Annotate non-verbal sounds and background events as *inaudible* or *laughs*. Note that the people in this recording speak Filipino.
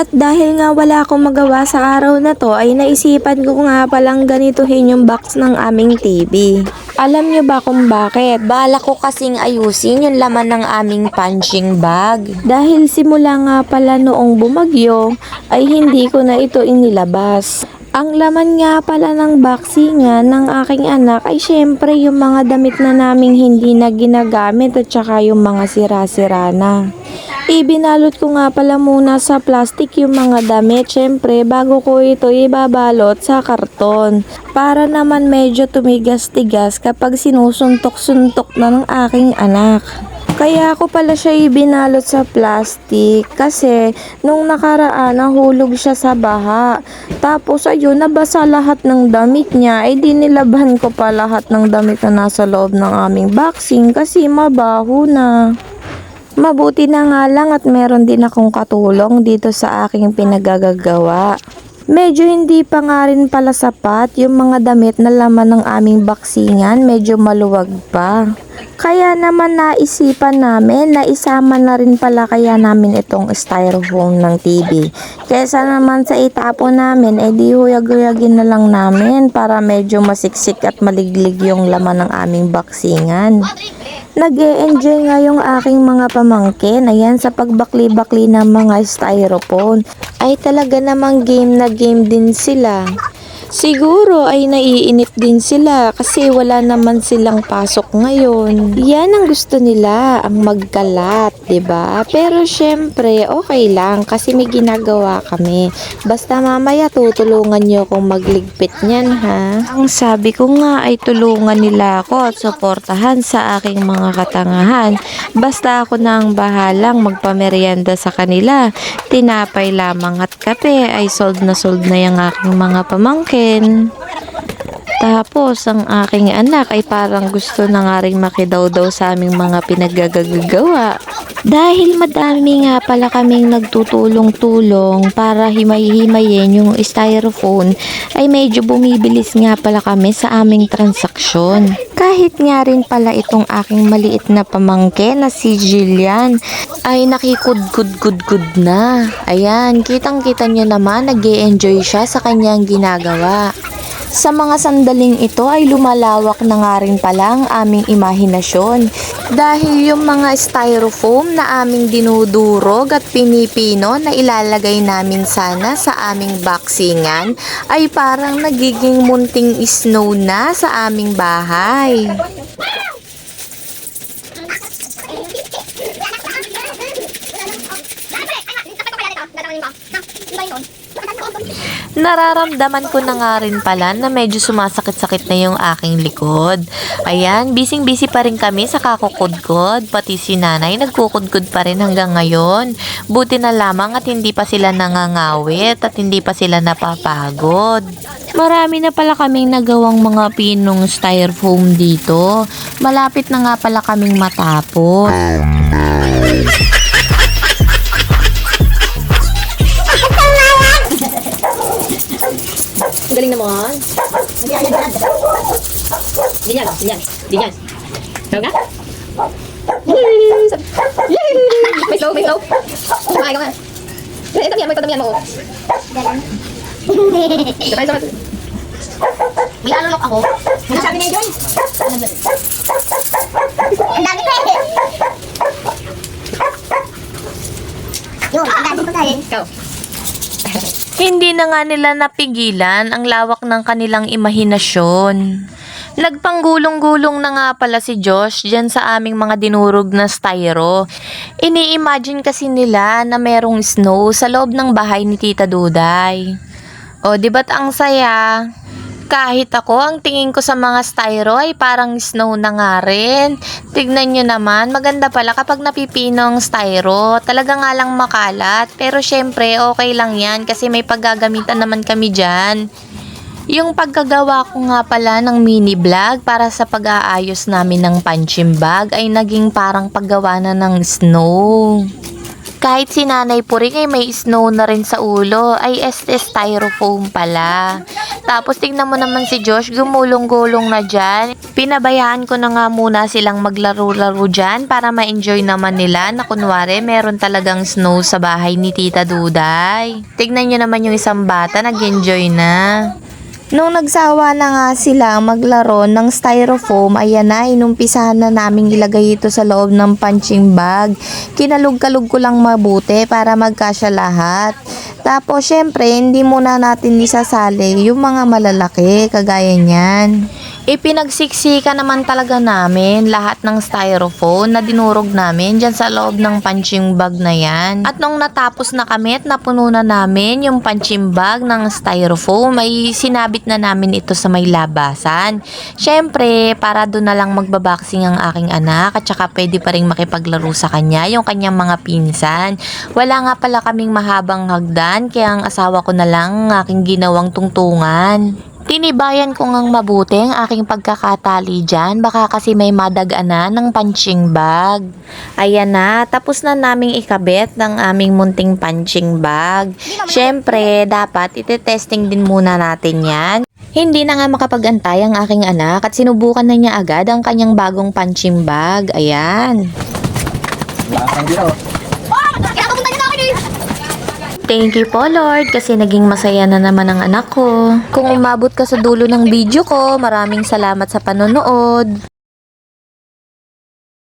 At dahil nga wala akong magawa sa araw na to ay naisipan ko nga palang ganituhin yung box ng aming TV. Alam nyo ba kung bakit? Bala ko kasing ayusin yung laman ng aming punching bag. Dahil simula nga pala noong bumagyo ay hindi ko na ito inilabas. Ang laman nga pala ng boxingan ng aking anak ay syempre yung mga damit na naming hindi na ginagamit at saka yung mga sira-sira na. Ibinalot ko nga pala muna sa plastic yung mga damit syempre bago ko ito ibabalot sa karton para naman medyo tumigas-tigas kapag sinusuntok-suntok na ng aking anak. Kaya ako pala siya ibinalot sa plastic kasi nung nakaraan nahulog siya sa baha. Tapos ayun, nabasa lahat ng damit niya. Ay di nilaban ko pa lahat ng damit na nasa loob ng aming boxing kasi mabaho na. Mabuti na nga lang at meron din akong katulong dito sa aking pinagagagawa. Medyo hindi pa nga rin pala sapat yung mga damit na laman ng aming baksingan, medyo maluwag pa. Kaya naman naisipan namin na isama na rin pala kaya namin itong styrofoam ng TV. Kesa naman sa itapon namin, eh di huyag-huyagin na lang namin para medyo masiksik at maliglig yung laman ng aming baksingan nag enjoy nga yung aking mga pamangkin. Ayan, sa pagbakli-bakli ng mga styrofoam. Ay talaga namang game na game din sila. Siguro ay naiinit din sila kasi wala naman silang pasok ngayon. Yan ang gusto nila, ang magkalat, ba? Pero syempre, okay lang kasi may ginagawa kami. Basta mamaya tutulungan niyo akong magligpit niyan, ha? Ang sabi ko nga ay tulungan nila ako at suportahan sa aking mga katangahan. Basta ako na ang bahalang magpamerienda sa kanila. Tinapay lamang at kape ay sold na sold na yung aking mga pamangkin. Tapos, ang aking anak ay parang gusto na nga rin makidaw-daw sa aming mga pinaggagagawa. Dahil madami nga pala kaming nagtutulong-tulong para himay-himayin yung styrofoam, ay medyo bumibilis nga pala kami sa aming transaksyon. Kahit nga rin pala itong aking maliit na pamangkin na si Jillian ay nakikudgud-gud-gud na. Ayan, kitang-kita nyo naman nag enjoy siya sa kanyang ginagawa. Sa mga sandaling ito ay lumalawak na nga rin pala ang aming imahinasyon. Dahil yung mga styrofoam na aming dinudurog at pinipino na ilalagay namin sana sa aming boxingan ay parang nagiging munting snow na sa aming bahay. *laughs* Nararamdaman ko na nga rin pala na medyo sumasakit-sakit na yung aking likod. Ayan, bising-busy pa rin kami sa kakukudkod. Pati si nanay nagkukudkod pa rin hanggang ngayon. Buti na lamang at hindi pa sila nangangawit at hindi pa sila napapagod. Marami na pala kaming nagawang mga pinong styrofoam dito. Malapit na nga pala kaming matapos. Ang galing naman. Ganyan, ganyan, ganyan. Tawag ka? May slow, may slow. Kumain ka nga. Eh, tamiyan mo, tamiyan mo. Sabay, sabay. May alulok ako. Ano sabi ni Joy? Ang dami pa eh. Yun, ang dami pa tayo. Ikaw. Hindi na nga nila napigilan ang lawak ng kanilang imahinasyon. Nagpanggulong-gulong na nga pala si Josh dyan sa aming mga dinurog na styro. Ini-imagine kasi nila na merong snow sa loob ng bahay ni Tita Duday. O, di ba't ang saya? Kahit ako, ang tingin ko sa mga styro ay parang snow na nga rin. Tignan nyo naman, maganda pala kapag napipino ang styro. Talaga nga lang makalat. Pero syempre, okay lang yan kasi may paggagamitan naman kami dyan. Yung pagkagawa ko nga pala ng mini vlog para sa pag-aayos namin ng punching bag ay naging parang paggawa na ng snow. Kahit si nanay po rin ay may snow na rin sa ulo, ay este styrofoam pala. Tapos tingnan mo naman si Josh, gumulong-gulong na dyan. Pinabayaan ko na nga muna silang maglaro-laro dyan para ma-enjoy naman nila na kunwari meron talagang snow sa bahay ni Tita Duday. Tignan nyo naman yung isang bata, nag-enjoy na. Nung nagsawa na nga sila maglaro ng styrofoam, ayan na, inumpisahan na naming ilagay ito sa loob ng punching bag. Kinalug-kalug ko lang mabuti para magkasya lahat. Tapos, syempre, hindi muna natin isasali yung mga malalaki, kagaya niyan. Ipinagsiksika naman talaga namin lahat ng styrofoam na dinurog namin dyan sa loob ng punching bag na yan. At nung natapos na kami at napuno na namin yung punching bag ng styrofoam, ay sinabit na namin ito sa may labasan. Siyempre, para doon na lang magbaboxing ang aking anak at saka pwede pa rin makipaglaro sa kanya yung kanyang mga pinsan. Wala nga pala kaming mahabang hagdan kaya ang asawa ko na lang ang aking ginawang tungtungan. Tinibayan ko ngang mabuti ang aking pagkakatali dyan. Baka kasi may madagana ng punching bag. Ayan na, tapos na naming ikabit ng aming munting punching bag. Siyempre, dapat itetesting din muna natin yan. Hindi na nga makapag-antay ang aking anak at sinubukan na niya agad ang kanyang bagong punching bag. Ayan. Ako eh. Thank you po Lord kasi naging masaya na naman ang anak ko. Kung umabot ka sa dulo ng video ko, maraming salamat sa panonood.